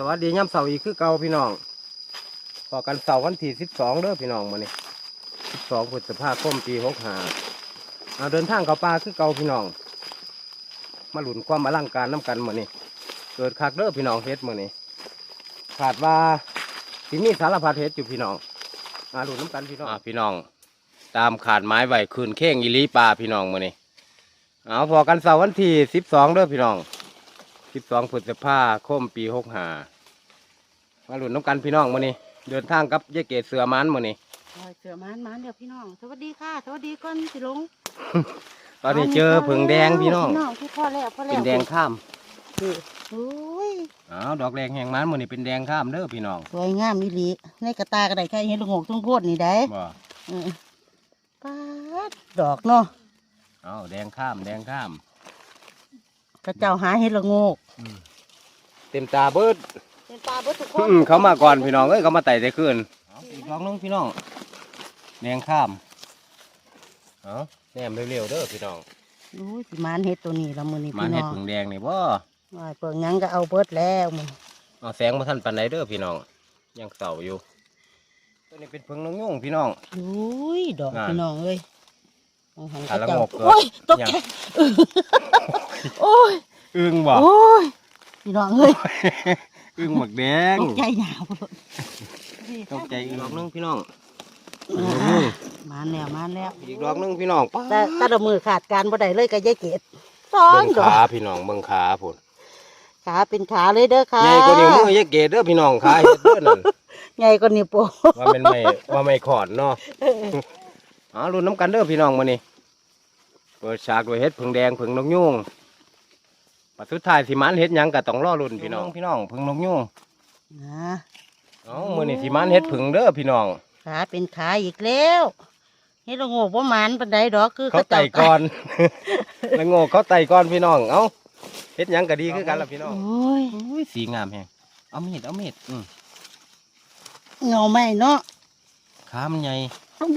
สวัสดีย่ำเสาร์อีกคือเก่าพี่น้องพอกันเสาร์วันที่สิบสองเด้อพี่น้องมานี่สิบสองพฤษภาคมปีหกห้าเอาเดินทางเข้าป่าคือเก่าพี่น้อง มาหลุนความอลังการน้ำกันมานี่เกิดคักเด้อพี่น้องเฮ็ดมานี่ขาดว่าที่นี่สารพัดเฮ็ดอยู่พี่น้องมาหลุนน้ำกันพี่น้องพี่น้อง ตามขาดไม้ไหวคืนเข่งอีลีปลาพี่น้องมานี่เอาพอกันเสาร์วันที่สิบสองเด้อพี่น้อง สิบสองพฤษภาคมปีหกห้ามาหลุนน้ำกันพี่น้องมานี่เดินทางกับยายเกศเสือมันมานี่โอ้ยเสือมานมานเดี๋ยวพี่น้อง สวัสดีค่ะ สวัสดีก่อนสิลุงตอนนี้เจอผึ่งแดงพี่น้องพี่น้องที่พ่อแล้วพ่อแล้วเป็นแดงข้ามโอ้ยอ้าวดอกแดงแห่งมันมานี่เป็นแดงข้ามเด้อพี่น้อง สวยงามอีหลีในกระตากระไดใครเห็นลูกหงทุ่งโพดนี่ได้บ่เออปาดดอกเนาะอ้าวแดงข้ามแดงข้าม กระเจ้าหาเห็ดละโงกเต็มตาเบิดเป็นปลาเบิดทุกคอืนมเขามาก่อนพี่น้องเอ้ยเขามาไต่แต่คืนเอาอีกดอกหนึงพี่น้องแดงข้ามเอาแนมเร็วๆเด้อพี่น้องโอ้ยสิมานเห็ดตัวนี้ละมือนี่มันพี่น้เห็ดองผึ่งแดงนี่บ่ว่าเปลืองหยังก็เอาเบิดแล้วมึงเอาแสงมาทันปันไดเด้อพี่น้องยังเสาอยู่ตัวนี้เป็นผึ่งนกยุ่งพี่น้อง โอ้ยดอกอ่าพี่น้องเอ้ยมองหันอ่ากระละเจ้าโงกเกิดโอ้ยตกยังใจ โอ้ยอึ้งบ่โอ้ยพี่น้องเอ้ยอึ้งหมกแดงตกใจหนาวตกใจอีกดอกหนึงพี่น้องอ่ามาแล้วมาแล้วอีกดอกหนึงพี่น้องป้าแต่ถ้าเรามือขาดการบ่ได้เลยก็ยายเกดสองเบิ่งดอขากพี่น้องเบิ่งขาพุ่นขาเป็นขาเลยเด้อค่ะใหญ่กว่านิ้วมือยายเกดเด้อพี่น้องขาเฮ็ดเด้อนั่นใหญ่กว่านิ้วโป้งว่าเป็นไม่ว่าไม่ขอดเนาะอ๋อรุ่นน้ำกันเด้อพี่น้องมื้อนี้เปิดฉากด้วยเฮ็ดผึ่งแดงผึ่งนกยุง ปัดสุดท้ายสิมันเฮ็ดหยังก็ต้องรอรุ่นพี่น้องพี่น้องผึ่งนกยุงนะเอ้ามื้อนี้สิมันเฮ็ดผึ่งเด้อพี่น้อง ขาเป็นขาอีกแล้วเฮ็ดละโงกบ่หมันปานใดดอกคือเขาไต่ก่อนแล้วโง่เขาไต่ก่อนพี่น้อง เอ้าเฮ็ดหยังก็ดีคือกันล่ะพี่น้องโอ้ยอุ้ยสีงามแฮงเอามีดเอามีดอืมเงาไม่เนาะขามันใหญ่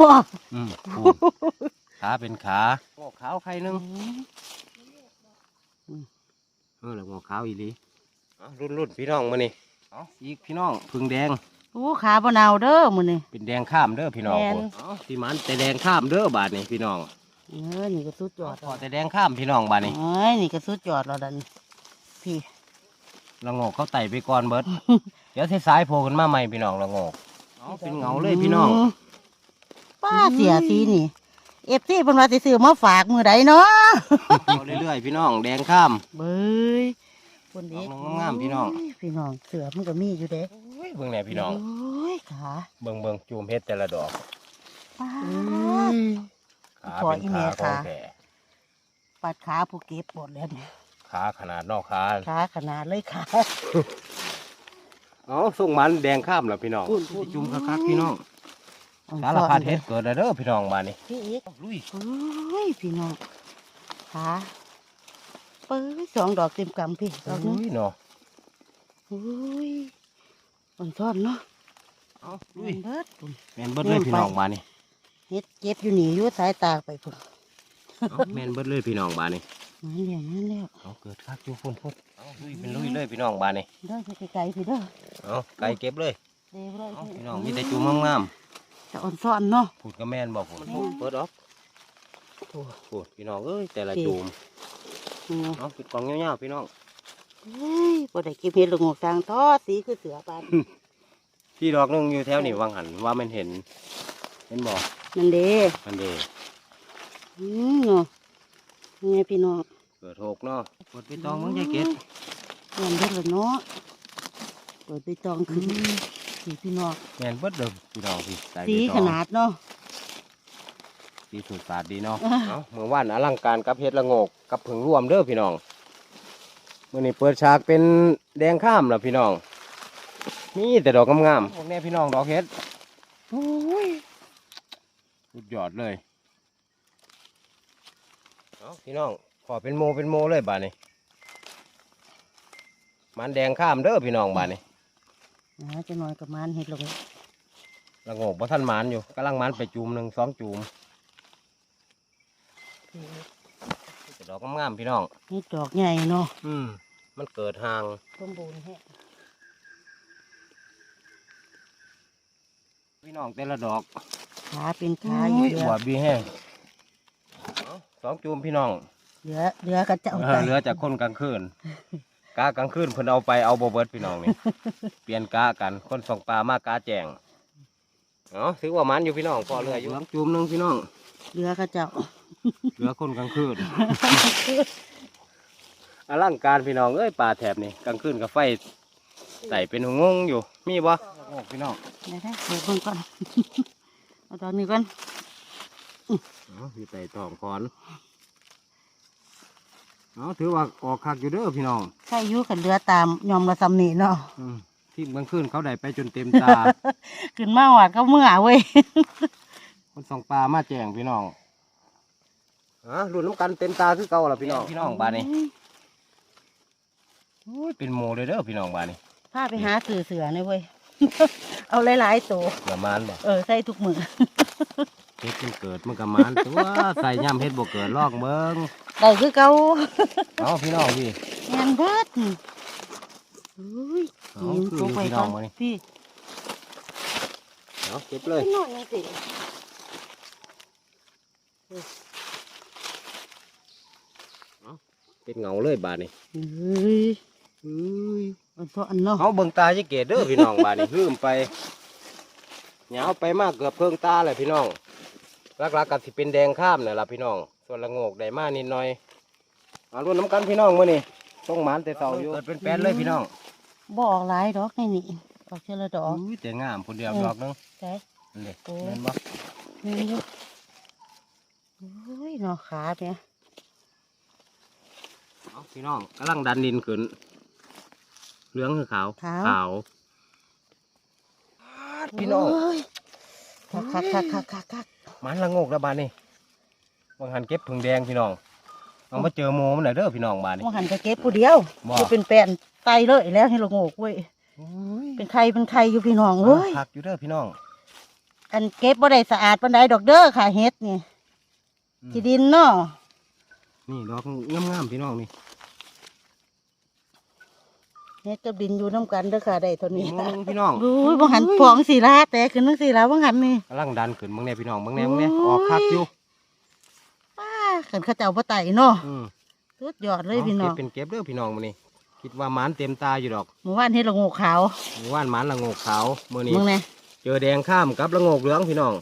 บ่อืมพูนขาเป็นขาโง่ขาวใครนึง เออแล้วโง่ขาวอีหลีเอารุ่นรุ่นพี่น้องมานี่เอาอีกพี่น้องผึ่งแดงโอ้ขาบ่หนาวเด้อมื้อนี้เป็นแดงข้ามเด้อพี่น้องแม่นพุ่นเอาสีมันแต่แดงข้ามเด้อบาดนี่พี่น้องเออนี่ก็สุดยอดพอแต่แดงข้ามพี่น้องบาดนี่เอ้ยนี่ก็สุดยอดแล้วดันพี่ละโง่เขาไต่ไปก่อนเบิดเดี๋ยวสายๆโผล่ขึ้นมาใหม่พี่น้องละโง่เอาเป็นเงาเลยพี่น้องมป้าเสียสีนี่ เอฟซีเพิ่นว่าสิซื้อมาฝากมื้อใดเนาะเอาเรื่อยๆพี่น้องแดงข้าม เบ้ยคนเด็กดอกงามๆพี่น้อง พี่น้องเสือมันก็มีอยู่เด้โอ้ยเบิ่งแหน่พี่น้องโอ้ยขาเบิ่งเบิ่งจูมเฮ็ดแต่ละดอกป้าด ขาขอเป็นอีเมขาลของขาแท้ปัดขาผู้เก็บหมดแล้วเนี่ยขาขนาดนอกขาขาขนาดเลยขาเอาส่งมันแดงข้ามแล้วพี่น้องพูดพูดจุ่มคักๆพี่น้อง สารพัดเฮ็ดเกิดแล้วเด้อพี่น้องบ้านนี้พี่อีกลุยเฮ้ยพี่น้องขาเปิ้ยสองดอกเต็มกำพี่ดอกหนึงลุยเนาะโอ้ยอ่อนซ่อนเนาะเอาลุลุยยเบิดปุ่นแม่นเบิดเลยพี่น้องบ้านนี้เฮ็ดเก็บอยู่นี่อยู่สายตาไปพุ่นเอาแม่นเบิดเลยพี่น้องบ้านนี้มาแล้วมาแล้วเอาเกิดคักอยู่พุ่นพุ่นเอาลุยเป็นลุยเลยพี่น้องบ้านนี้เด้อไปไกลๆพี่เด้อเอาไก่เก็บเลยเด้อเลยเอาพี่น้องมีแต่จุ่มงาม จะอ่อนซ่อนเนาะๆพูดก็แม่นบอกผมแม่นเปิดออกโอ้โหพี่น้องเอ้ยแต่ละพี่จุ่มอืมเอาปิดกล่องเงาวๆพี่น้องเฮ้ยบ่ได้เก็บเห็ดละโงกทางทอสีคือเสือปานพี่ดอกหนึงอยู่แถวนี่วังหันว่ามันเห็นเห็นบอกนั่นเด้มันเดอืมเนาะนี่ไงพี่น้องเกิดโหกเนาะเปิดไปตองมึงใจเก็ดเงินเด็ดละเนาะเปิดไปจองขึ้น สีพี่น้องแม่นเบิดเด้อพี่น้องพี่ใสีขนาดเนาะสีสุดสาดดีเนาะเอาเมื่อวานอลังการกับเฮ็ดละโงกกับผึ่งร่วมเด้อพี่น้องมื่อนี้เปิดฉากเป็นแดงข้ามแล้วพี่น้องมีแต่ดอกงามๆพวกนี้พี่น้องดอกเฮ็ดโอ้ยสุดยอดเลยเอาพี่น้องขอเป็นโมเป็นโมเลยบ้าดนี้มันแดงข้ามเด้อพี่น้องบ้าดนี้ นะจะน้อยกับมันเห็ดลงระงบว่าท่านมานอยู่กำลังมันไปจุ่มหนึ่งสองจูมดอกงามพี่น้องนี่ดอกใหญ่เนาะอืมมันเกิดห่างต้นบุญแฮพี่น้องแต่ละดอกขาเป็นขาอยู่เยหัวบีแห้งสองจูมพี่น้องเหลือเหลือกระเจ้าเออไปเหลือจากคนกลางคืน กากลางคืนเพิ่นเอาไปเอาบ่เบิดพี่น้องนี่ เปลี่ยนกากันคนส่งปลามากาแจงเนาะถือว่ามันอยู่พี่น้องพอเรืออยู่จูมหนึงพี่น้องเหลือก็จะเอาเหลือคนกลางคืน อลังการพี่น้องเอ้ยป่าแถบนี่กลางคืนกับไฟใส่เป็นงงๆอยู่ มีบ่โอ้พี่น้องเดี๋ยวได้เดี๋ยวเบิ่งก่อน เอาตอนนี้ก่อนเอาอยู่ใส่ตองคอน เอาถือว่าออกคักอยู่เด้อพี่น้องใช่อยู่กันเหลือตามยอมละสำนีเนาะอืมที่กลางคืนเขาได้ไปจนเต็มตา ขึ้นมาหวาดก็เมื่อเว้ยคนส่องปลามาแจงพี่น้องอะรุ่นน้ำกันเต็มตาคือเก่าละพี่น้องพี่น้องบานนี้โอ้ยเป็นโมเลยเด้อพี่น้องบานนี้พาไปหาสื่อเสือเนี่ยเว้ย เอาหลายๆตัวเกือมานบ่เออใส่ทุกมือเฮ็ดมันเกิดมันกับมานตัวใส่ย่ำเฮ็ดบ่เกิดลอกเบิ้ง ได้คือเก่าเอาพี่น้องพี่งานเบิดนี่อุ้ยเอายิงคือตัวอยู่ไปพี่น้ก่อองนมานี่พี่เอาเก็บเลยพี่นอนนี่สิเป็นเงาเลยบานนี้เฮ้ยเฮ้ยอันตัวอันเนาะเอาเบิ่งตาจะเกตเด้อพี่น้องบานนี้ลืมไปเหงาไปมากเกือบเพิ่งตาเลยพี่น้องลักๆกับสิเป็นแดงข้ามเนี่ยล่ะพี่น้อง ส่วนละโงกได้มานิดหน่อยเอารุ่นน้ำกันพี่น้องมื้อนี้ต้องหมานแต่เสาอยู่เกิดเป็นแป้นเลยพี่น้องบ่ออกหลายดอกนี่นี่ออกเชละดอกอุ้ยแต่งามคนเดียวอืมดอกหนึงใช่นี่โอ้เห็นบ่นี่อยู่โอ้ยเนาะขาเนี่ยเอาพี่น้องกำลังดันดินขึ้นเหลืองคือขาวขาวขาวพี่น้องโยคักคักคักคักคักคักหมันละโงกแล้วบานนี้ บางหันเก็บผึ่งแดงพี่น้องเอามาเจอโมมันหน่อยเด้อพี่น้องบานนี้ว่าหันก็เก็บผู้เดียวบ่ คือเป็นแปลนไตเลยแล้วให้เราโงกเว้ยเป็นใครเป็นใครอยู่พี่น้องเว้ยผักอยู่เด้อพี่น้องอันเก็บบ่ได้สะอาดปานใดดอกเด้อค่ะเฮ็ดนี่อืมที่ดินเนาะนี่ดอกงามๆพี่น้องนี่เฮ็ดกับดินอยู่น้ำกันเด้อค่ะได้เท่านี้โมงพี่น้องอุ้ยบ่หันพองสีลาแต่ขึ้นทั้งสีลาบ่หันนี่กำลังดันขึ้นบางแน่พี่น้องบางแน่บางแน่โอ้ยออกคักอยู่ป้า ขันเขาเจ้าบ่ไตเนาะอืมสุดยอดเลยพี่น้องเก็บเป็นเก็บเด้อพี่น้องมื้อนี้คิดว่าหมันเต็มตาอยู่ดอกหมู่บ้านเฮ็ดละโงกขาวหมู่ว่านหมันละโงกขาวมื้อนี้มึงแน่เจอแดงข้ามกับละโงกเหลืองพี่น้อง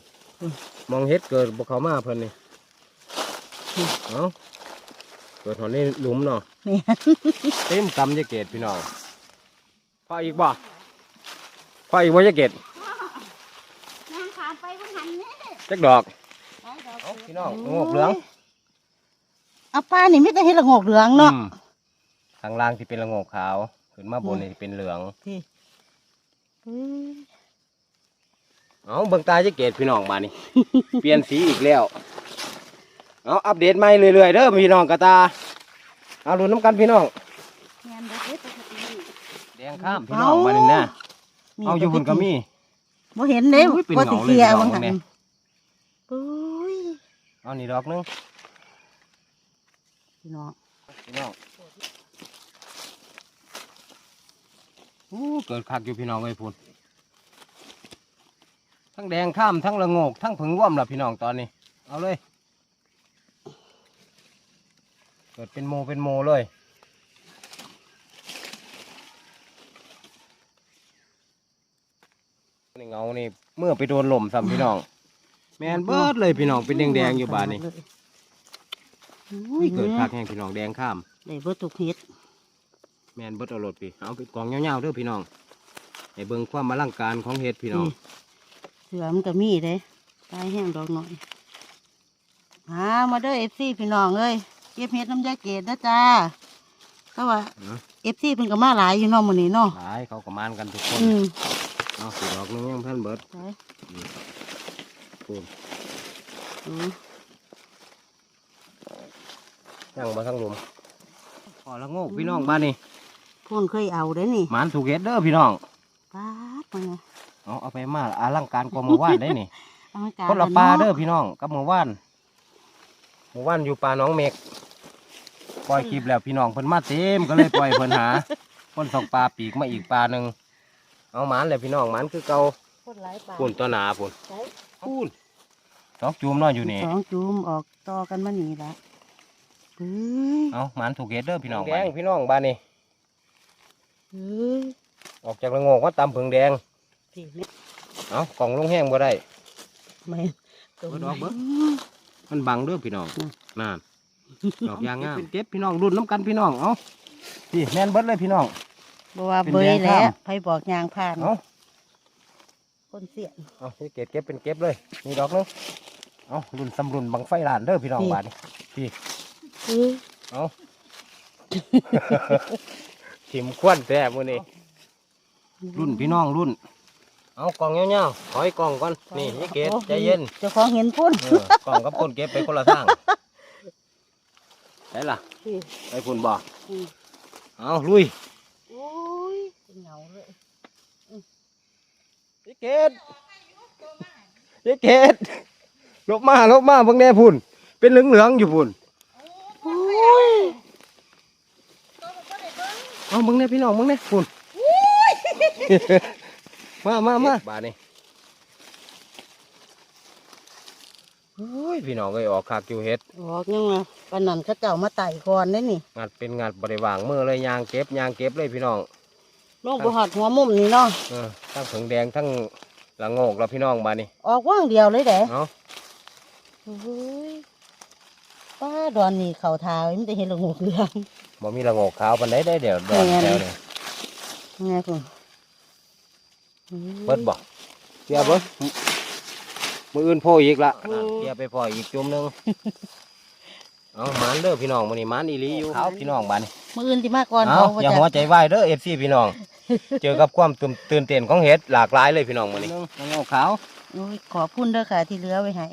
มองเฮ็ดเกิดบกเขามาเพิ่นนี่เอาเกิดหอนในหลุมเนาะเต็มกำจะเกตพี่น้องพออีกบ่พออีกบ่จะเกตนางขามไปบ่หันนี่จักดอกเอาพี่น้องโงกเหลือง เอาป้านี่มีแต่เฮ็ดละโงกเหลืองเนาะอืมข้างล่างที่เป็นละโงกขาวขึ้นมาบนนี่สิเป็นเหลืองพี่เฮ้ยเอาเบิ่งตาจะเกตพี่น้องมานี่ เปลี่ยนสีอีกแล้ว เอาอัปเดตใหม่เรื่อยๆเด้อพี่น้องกระตา เอาลุ้นน้ำกันพี่น้องงานเด็ดปกติแดงข้ามพี่น้องมานี่นะมีเอาอยู่หุ่นก็มี บ่เห็นเด้อุ้ยเป็นบ่เหงาสิเลยเคลียร์พี่น้ว่าองหันแม่ปุ้ยเอานี่ดอกหนึง พี่น้องพี่น้องอู้เกิดคักอยู่พี่น้องไอ้ยพูนทั้งแดงข้ามทั้งละโงกทั้งผึ่งร่วมล่ะพี่น้องตอนนี้ เอาเลย เกิดเป็นโมเป็นโมเลยนี่เงานี่เมื่อไปโดนลมซ้ำพี่น้อง แมนเบิดเลยพี่น้องเป็นแดงๆอยู่บ้านนี่ อุ้ยเกิดคักแห้งพี่น้องแดงข้ามได้เบิดทุกเฮ็ดแมนเบิดเอารถพี่เอาไปกองเงาวๆเด้อพี่น้องให้เบิ่งความอลังการของเห็ดพี่น้องเสือมันก็มีเด้ตายแห้งดอกหน่อยหามาเด้อ FC พี่น้องเอ้ยเก็บเฮ็ดน้ำยาเกดนะจ้าแต่ว่านะ FC เพิ่นก็มาหลายอยู่เนาะมื้อนี้เนาะหลายเขาก็มานกันทุกคนอืมเอาสีดอกหนึงยังเพิ่นเบิดใช่ปู นอืมยังมาทั้งหลุมพอละโงกพี่น้องบ้านนี่พ่นเคยเอาเด้นี่หมานถูกเห็ดเด้อพี่น้องปาดมาไงเอาเอาไปมาอลังการกว่าเมื่อวานได้นี่เอามาการคนละปลาเด้อพี่น้องกับเมื่อวานเมื่อวานอยู่ปลาหน้องเมกปล่อยคลิปแล้วพี่น้องเพิ่นมาเต็มก็เลยปล่อยเพิ่นหาคนส่องปลาปีกมาอีกปลาหนึ่งเอาหมานเลยพี่น้องหมานคือเก่าคคนหลายปลาปุ่นตัวหนาปุ่นใช้พูนสองจูมเนาะอยู่นี่สองจูมออกต่อกันมานี่ละ เฮ้ยเอาหมันถูกเกตเด้อพี่น้องแดงพี่น้องบ้านนี่เฮ้ยออกจากระโงกว่าตำผึ่งแดงสี่เม็ดเอากล่องลงแห้งบ่ได้ไม่ตรงเบิดออกเบิดมันบังเด้อพี่น้องอืมนั่นดอกยางงามเป็นเก็บพี่น้องรุ่นน้ำกันพี่น้องเอาพี่แม่นเบิดเลยพี่น้องบอกว่าเป็นเบยแดงแล้วข้ามไผบอกยางผ่านเอาคนเสียนเอาพี่เก็บเก็บเป็นเก็บเลยนี่ดอกนึงเอารุ่นสำรุ่นบังไฟลานเด้อพี่น้องนี่บาดนี่พี่ เฮ้ยเอาถิ่มควนแต่มื้อนี้รุ่นพี่น้องรุ่น เอากล่องเงี้ยวๆขอให้กล่องก่อน นี่นี่เกดใจเย็นเจ้าของเห็นพุ่นเออกล่องกับคนเก็บไปคนละทางได้ล่ะพี่ไปคุณบอกอืมเอาลุยโอ้ยเป็นเหงาเลยพี่เกดพี่เกดลบมาลบมาเบิ่งแน่พุ่นเป็นเหลืองเหลืองๆอยู่พุ่น โอ้ย เอาเบิ่งแน่พี่น้องเบิ่งแน่พุ่นมามามาบาดนี่โอ้ยพี่น้องเอ้ยออกคากอยู่เฮ็ดบอกยังไงปานนันเขาเจ้ามาไต่ก่อนได้นี่งัดเป็นงัดบริวางมือเลยยางเก็บยางเก็บเลยพี่น้องลงไปหอดหัวมุมนี่เนาะเออทั้งผงแดงทั้งละโงกแล้วพี่น้องบาดนี่ออกว่างเดียวเลยเด้เอาโอ้ย ป้าดอนนี่เขาทาไว้มันจะเห็นละงูเหลืองบ่มีละโงกขาวปานใดได้เดี๋ยวดอนแม่นแถวนี่ไงคุณเบิดบ่เสียเบิดมืออื่นโพอีกละเสียไปพออีกจุ่มหนึงเอาหมันเด้อพี่น้องมื้อนี้หมันอีหลีอยู่ขาวพี่น้องบาดนี่มืออื่นที่มาก่อนเอาเขาอย่าจะหัวใจวายเด้อ FC พี่น้อง เจอกับความตื่นตื่นเต้นของเห็ดหลากหลายเลยพี่น้องมื้อนี้ละโงกขาว โอ้ยขอพุ่นเด้อค่ะที่เหลือไว้ให้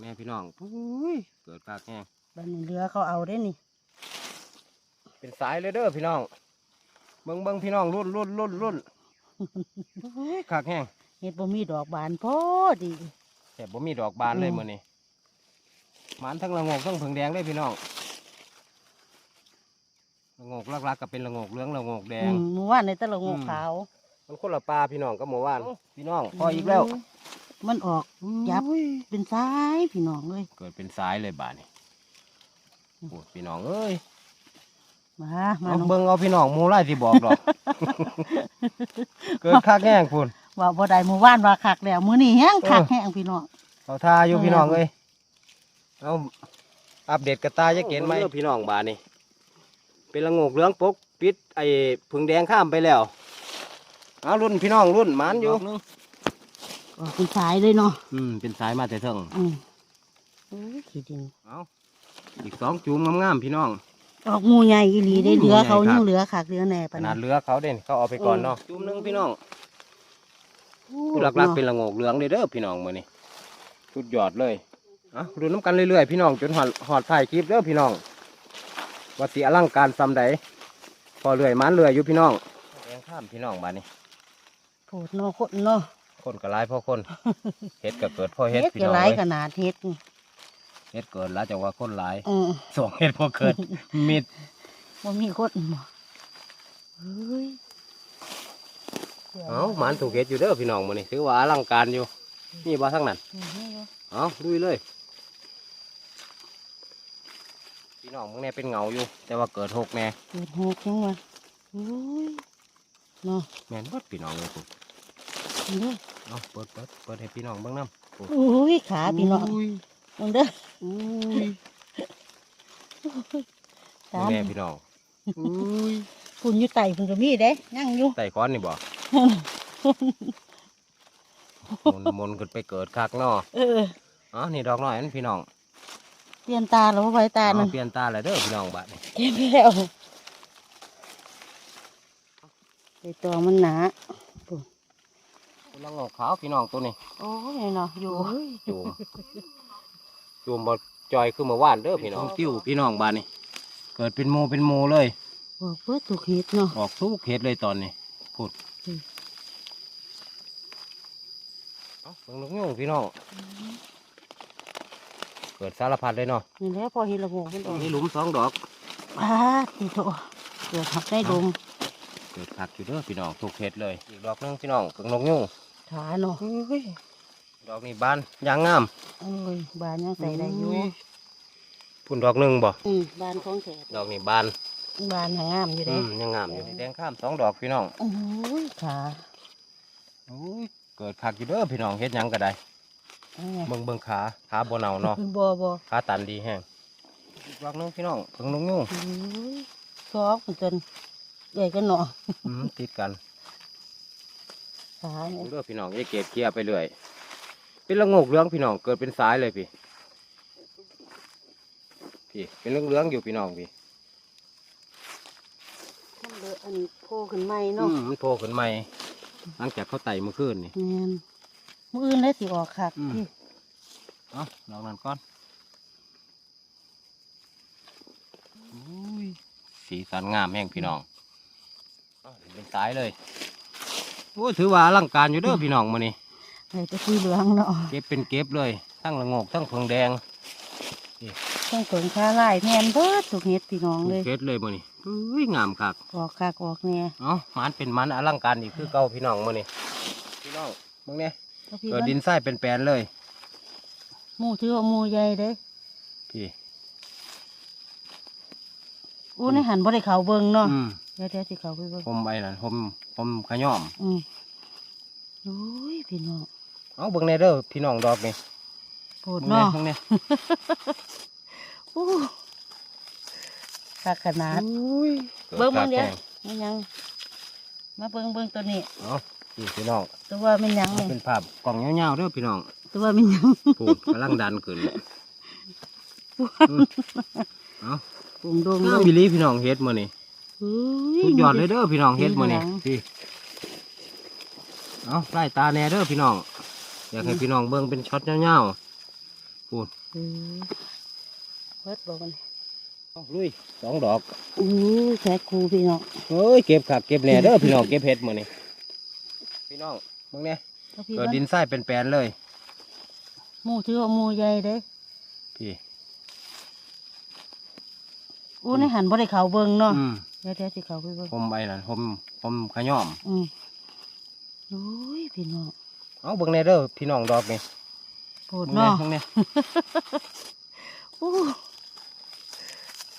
แม่พี่น้องปุ้ยเกิดกากแห้งบันนี้เหลือเขาเอาได้นี่ เป็นสายเลยเด้อพี่น้องเบิ่งเบิ่งพี่น้องรุ่นรุ่นรุ่นรุ่นเฮ้ยขากแห้งเห็ดบ่มีดอกบานพอดีแต่บ่มีดอกบานเลยอืมมื้อนี้หมันทั้งละโงกทั้งผึ่งแดงเลยพี่น้องละโงกลักๆก็เป็นละโงกเหลืองละโงกแดอืงมเมื่อวานในตะละงูอืมขาว มันคนละปลาพี่น้องก็หมู่ว่านพี่น้องพออีกแล้ว มันออกยับเป็นสายพี่น้องเลยเกิดเป็นสายเลยบาดนี้โอ้ยพี่น้องเอ้ยมามาเอาน้องเบิ่งเอาพี่น้องหมูไล่ที่บอกดอกเกิดคากแห้งพุ่นว่าบ่ได้เมื่อวานว่าคักแล้วมื้อนี้แห้งคักแห้งพี่น้องเขาทาอยู่เอาพี่น้องแล้วเอ้ยเอาอัปเดตกระตายจะเกณฑ์ไหมพี่น้องบาดนี้เป็นละโงกเหลืองปกปิดไอ้ผึ่งแดงข้ามไปแล้วเอารุ่นพี่น้องรุ่นหมันอยู่ออ กเป็นสายเลยเนาะอืมเป็นสายมาแต่เทิงอืมโอ้ยขี้ดินเอาอีกสองจูมงามๆพี่น้อง ออกหมูใหญ่อีหลีได้หมู่เหลือใหญ่เขาครัยับงเหลือคักเหลือแหน่ขปานนานั้ดนเรือเขาเด่นเขาเอาไปก่อนเนาะจูมหนึงพี่น้องผู้หลักๆเป็นละโงกเหลืองเลยเด้อพี่น้องมื้อนี้สุดยอดเลยอะรุ่นน้ำกันเรื่อยๆพี่น้องจนหอดหอดถ่ายคลิปเด้อพี่น้องว่าสีอลังการซำใดพอเรื่อยมันเรื่อยอยู่พี่น้องแดงข้ามพี่น้องบาดนี้โผดเนาะคนเนาะ คนก็ร้ายเพราะคน เฮ็ดก็เกิดเพราะเฮ็ดเฮ็ดพี่ก็น้องหลายเอ้ย ขนาดเฮ็ดนี่เฮ็ดเกิดแล้วจังว่าคนหลายอือสองเฮ็ดพอเกิด มิดบ่มีคนบ่เฮ้ยเอ้าหมันถูกเฮ็ดอยู่เด้อพี่น้องมื้อนี้ถือว่าอลังการอยู่ นี่บ่ทั้งนั้น นี่เนาะเอ้าลุยเลย พี่น้องมึงแน่เป็นเงาอยู่ แต่ว่าเกิดหกแน่เกิดหกจังวะโอ้ยเนาะแม่นเบิดพี่น้องเลยคุณนี่เด้อ เอาเปิดเปิดเปิดให้พี่น้องเบิ่งนำโอ้ยขาพี่น้องมึงเด้ออุ้ยสามแม่พี่น้องอุ้ยพุ่นอยู่ไตพุ่นก็มีเด้ยังอยู่ใส่ค้อนนี่บ่มนมนขึ้นไปเกิดคักเนาะเอออ๋อนี่ดอกน้อยนั่นพี่น้องเปลี่ยนตาแล้วไว้ตาเอานั่นเปลี่ยนตาเลยเด้อพี่น้องบัดนี้เก็บแล้วไอตัวมันหนา ลังงอกขาวพี่น้องตัวนี้โอ้ยเนาะอยู่จูมจูมบ่จอยคือเมื่อวานเด้อพี่น้องติ้วพี่น้องบัดนี้เกิดเป็นหมูเป็นหมูเลยบอกเปิดถูกเห็ดเนาะออกทุกเฮ็ดเลยตอนนี้พูดอืมเอ้าเบิ่งนกยุงพี่น้องเกิดสารพัดเลยเนาะนี่แหละพอเห็ดละโงกมันออกนี่หลุมสองดอกอ้าติโตเกิดหักได้ดง เกิดผักอยู่เด้อพี่น้องถูกเห็ดเลย อีกดอกหนึงพี่น้องเพิ่งนกยูงขาเนาะดอกนี้บานยางงามเอ้ยบานยังใส่ได้อยู่พุ่นดอกหนึ่งบ่อืมบานของแขกดอกนี้บานบานหางามอยู่อืเด้มยังงามอยู่แดงข้ามสองดอกพี่น้องโอ้ยขาโอ้ยเกิดผักอยู่เด้อพี่น้องเฮ็ดหยังก็ได้เอาไงเบิ่งเบิ่งขาขาบ่เน่าเนาะบ่บ่ขาตันดีแห้งอีกดอกหนึงพี่น้องเพิ่งนกยูงโอ้ยซอกมันจน ใหญ่กันเนาะอืมติดกันขาเนี่ยเด้อพี่น้องอย่าเก็บเกี่ยไปเรื่อยเป็นละโงกเหลืองพี่น้องเกิดเป็นสายเลยพี่พี่เป็นเหลืองๆอยู่พี่น้องพี่มันเลอะอันโผล่ขึ้นใหม่อืเนาะมมันโผล่ขึ้นใหม่หลังจากเขาไต่เมื่อคืนนี่แม่นมื้ออื่นได้สิออกคักอืมพี่เอาลองนั้นก่อนอุ้ยสีสันงามแห้งพี่น้องอ้าว เป็นสายเลยโอ้ยถือว่าอลังการอยู่เด้อพี่น้องมื้อนี้ให้ไปสีเหลืองเนาะเก็บเป็นเก็บเลย ทั้งละโงกทั้งเพิงแดงต้องเผิงขาลายแม่นเบิดทุกเฮ็ดพี่น้องเลยเก็ดเลยมื้อนี้อุ้ยงามคักออกคักออกแน่เอ้ามันเป็นมันอลังการอีกคือเก่าพี่น้องมื้อนี้พี่น้องมึงเนี่ยเอาพี่เกิดมันดินทรายเป็นแปลนเลยหมู่ถือว่าหมู่ใหญ่เด้พี่อู้ในหันบ่ได้เข้าเบิ่งเนาะอืม เดี๋ยวเดี๋ยวสิเข้าไปเบิ่งผมไอ้นั่นผมผมขย่อม อืมโอ้ยพี่น้องเอาเบิ่งในเด้อพี่น้องดอกนี่โปรดเบิ่งเนาะแนี่เบิ่งนี่อู้คักขนาดอุ้ยเบิ่งเบิ่งกิเดี๋ยวคักแห้มันยัง มาเบิ่งเบิ่งตัวนี้เอาพี่พี่น้องตัวมันยังนี่เป็นภาพกล่องยาวๆเด้อพี่น้อง ตัวมันยังปูดกำลังดันขึ้นอืมเอาปุ่มโดงงาเลมยบิลีพี่น้องเฮ็ดมื้อนี้อุ้ สุดยอดเลยเด้อพี่น้องเฮ็ดมื้อนี้ข้างหลังพี่เอาไล่ตาแน่เด้อพี่น้อง อยากให้พี่น้องเบิ่งเป็นช็อตยาวๆปูดอือเบิดบอกมันเอาลุยสองดอกอู้แค่ครูพี่น้องเฮ้ยเก็บคักเก็บแน่เด้อพี่น้องเก็บเฮ็ดมื้อนี้พี่น้องมึงเนี่ยเอาพี่เกิดมันดินทรายเป็นแปลนเลยหมู่ถือว่าหมู่ใหญ่เด้พี่อู้ในหันบ่ได้เข้าเบิ่งเนาะอืม เดี๋ยวเดี๋ยวสิเข้าไปเบิ่งผมไอ้นั่นผมผมขย่อมอืมโอ้ยพี่น้องเอาเบิ่งในเด้อพี่น้องดอกนี่โปรดเบิ่งเนาะเบิ่งเนี่ยอู้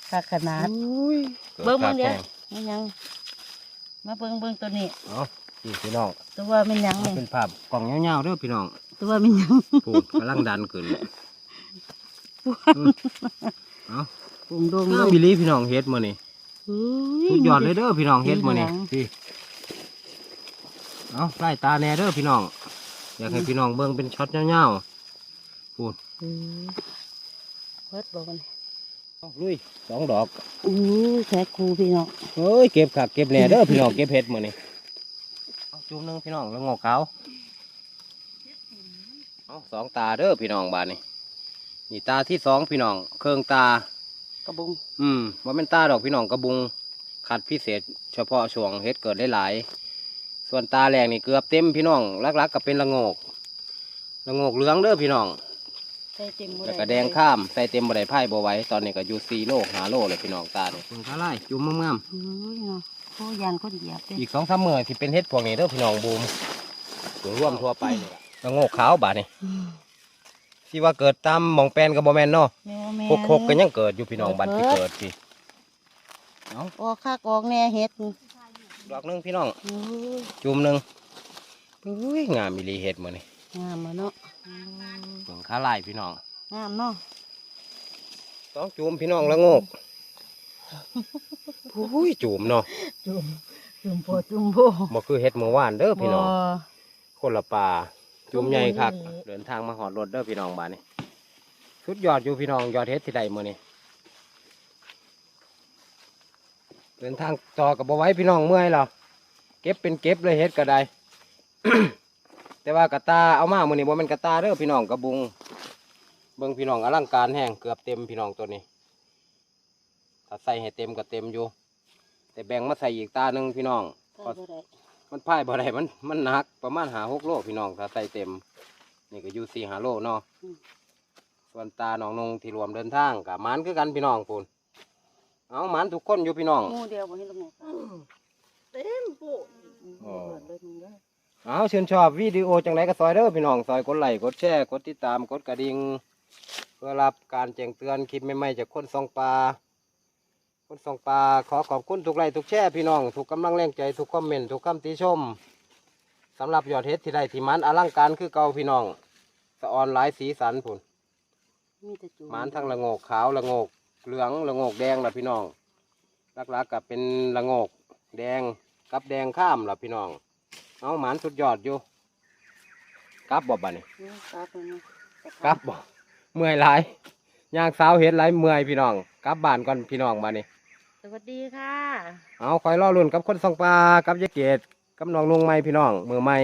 คักขนาดอุ้ยเบิ่งเบิ่งเดี๋ยวกิดคักแห้มันยัง มาเบิ่งเบิ่งตัวนี้เอาพี่พี่น้องตัวมันยังนี่เป็นภาพกล่องยาวๆเด้อพี่น้องตัวมันยังปูดกำลังดันขึ้นอืมเอาปุ่มโดงงาเลมยบิลีพี่น้องเฮ็ดมื้อนี้อุ้ สุดยอดเลยเด้อพี่น้องเฮ็ดมื้อนี้ข้างหลังพี่เอาไล่ตาแน่เด้อพี่น้อง อยากให้พี่น้องเบิ่งเป็นช็อตยาวๆปูดอือเบิดบอกมันเอาลุยสองดอกอู้แค่ครูพี่น้องเฮ้ยเก็บคักเก็บแน่เด้อพี่น้องเก็บเฮ็ดมื้อนี้เอาจุ่มหนึงพี่น้องแล้วงอกขาวเอาสองตาเด้อพี่น้องบาดนี้นี่ตาที่สองพี่น้อง เครื่องตา กระบุง อืมว่าเป็นตาดอกพี่น้องกระบุงคัดพิเศษ เฉพาะช่วงเฮ็ดเกิดได้หลายๆส่วนตาแรงนี่เกือบเต็มพี่น้องลักๆก็เป็นละโงกละโงกเหลืองเด้อพี่น้องใส่เต็มบ่แล้วก็แดงข้ามใส่เต็มบ่ได้ไพ่บ่ไหว้ตอนนี้ก็อยู่สี่โลหาโลเลยพี่น้องตาเนี่ยเป็นข้าไล่จุ่มงามอุ้ยเนาะโคยันคนเหยียบเด้ๆอีกสองสามมื้อที่เป็นเฮ็ดพวกนี้เด้อพี่น้องบูมส่วนร่วมทั่วไปนี่ล่ะละโงกขาวบาดนี่อืม ที่ว่าเกิดตามหมองแปลนก็บ่แม่นเนาะแม่ว่าแม่หกหกก็ยังเกิดอยู่พี่น้องบัดที่เกิดสิเอาออกคักออกแน่เฮ็ดดอกหนึงพี่น้องอู้จุ่มหนึ่งอุ้ยงามมิลีเห็ดมือนี่งามมาเนาะอืมเบิ่งขาลายพี่น้องงามเนาะสองจุ่มพี่น้องละโงกอุ้ยจุ่มเนาะจุ่มจุ่มโพจุ่มโพบ่คือเห็ดเมื่อวานเด้อพี่น้องบ่คนละป่า จุ่มใหญ่คักจุ่มใหญ่เดินทางมาหอดรถเด้อพี่น้องบ้านนี้สุดยอดอยู่พี่น้องยอดเห็ดที่ใดมือนี่เดินทางต่อกับบ่ไหว้พี่น้องเมื่อยหรอเก็บเป็นเก็บเลยเห็ดก็ได้ แต่ว่ากระตาเอามามือนี่บ่แม่นกระตาเด้อพี่น้องกระบุงเบิ่งพี่น้องอลังการแห้งเกือบเต็มพี่น้องตัวนี้ถ้าใส่ให้เต็มก็เต็มอยู่ แต่แบ่งมาใส่อีกตาหนึ่งพี่น้องใส่บ่ได้ มันพ่ายบ่ได้มันมันหนักประมาณหาหกโลพี่น้องถ้าใส่เต็ม นี่ก็อยู่สี่หาโลเนาะส่วนตาหนองนงที่รวมเดินทางกับมันคือกันพี่น้องพูนเอามันทุกคนอยู่พี่น้องหมู่เดียวบ่เห็นลงไหนเต็มปุ๊อ๋อเปิดเลยมึงเด้อเอาชื่นชอบวิดีโอจังไรก็ซอยเด้อพี่น้องซอยกดไลค์กดแชร์ กดติดตามกดกระดิ่งเพื่อรับการแจ้งเตือนคลิปใหม่ๆจากคนส่องปลา คนส่องปลาขอขอบคุณทุกไลค์ทุกแชร์พี่น้องทุกกำลังแรงใจทุกคอมเมนต์ทุกคำติชมสำหรับยอดเฮ็ดที่ได้ที่มันอลังการคือเก่าพี่น้อง สะออนหลายสีสันผุนมีแต่จูหมานทั้งละโงกขาวละโงกเหลืองละโงกแดงล่ะพี่น้องหลักๆกับเป็นละโงก แดงกับแดงข้ามล่ะพี่น้อง เอาหมานสุดยอดอยู่กลับบ่บัดนี้นี่กลับเลยนะกลับบ่เมื่อยหลายย่างสาวเห็ดหลายเมื่อยพี่น้องกลับบ้านก่อนพี่น้องบัดนี้ส วัสดีค่ะ เอาคอยรอรุ่นกับคนส่องปลากับยายเกตกับน้องลุงไม่พี่น้อง มือไม่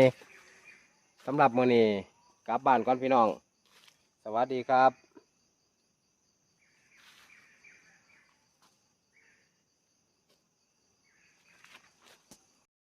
สำหรับมือนี้กลับบ้านก่อนพี่น้อง สวัสดีครับ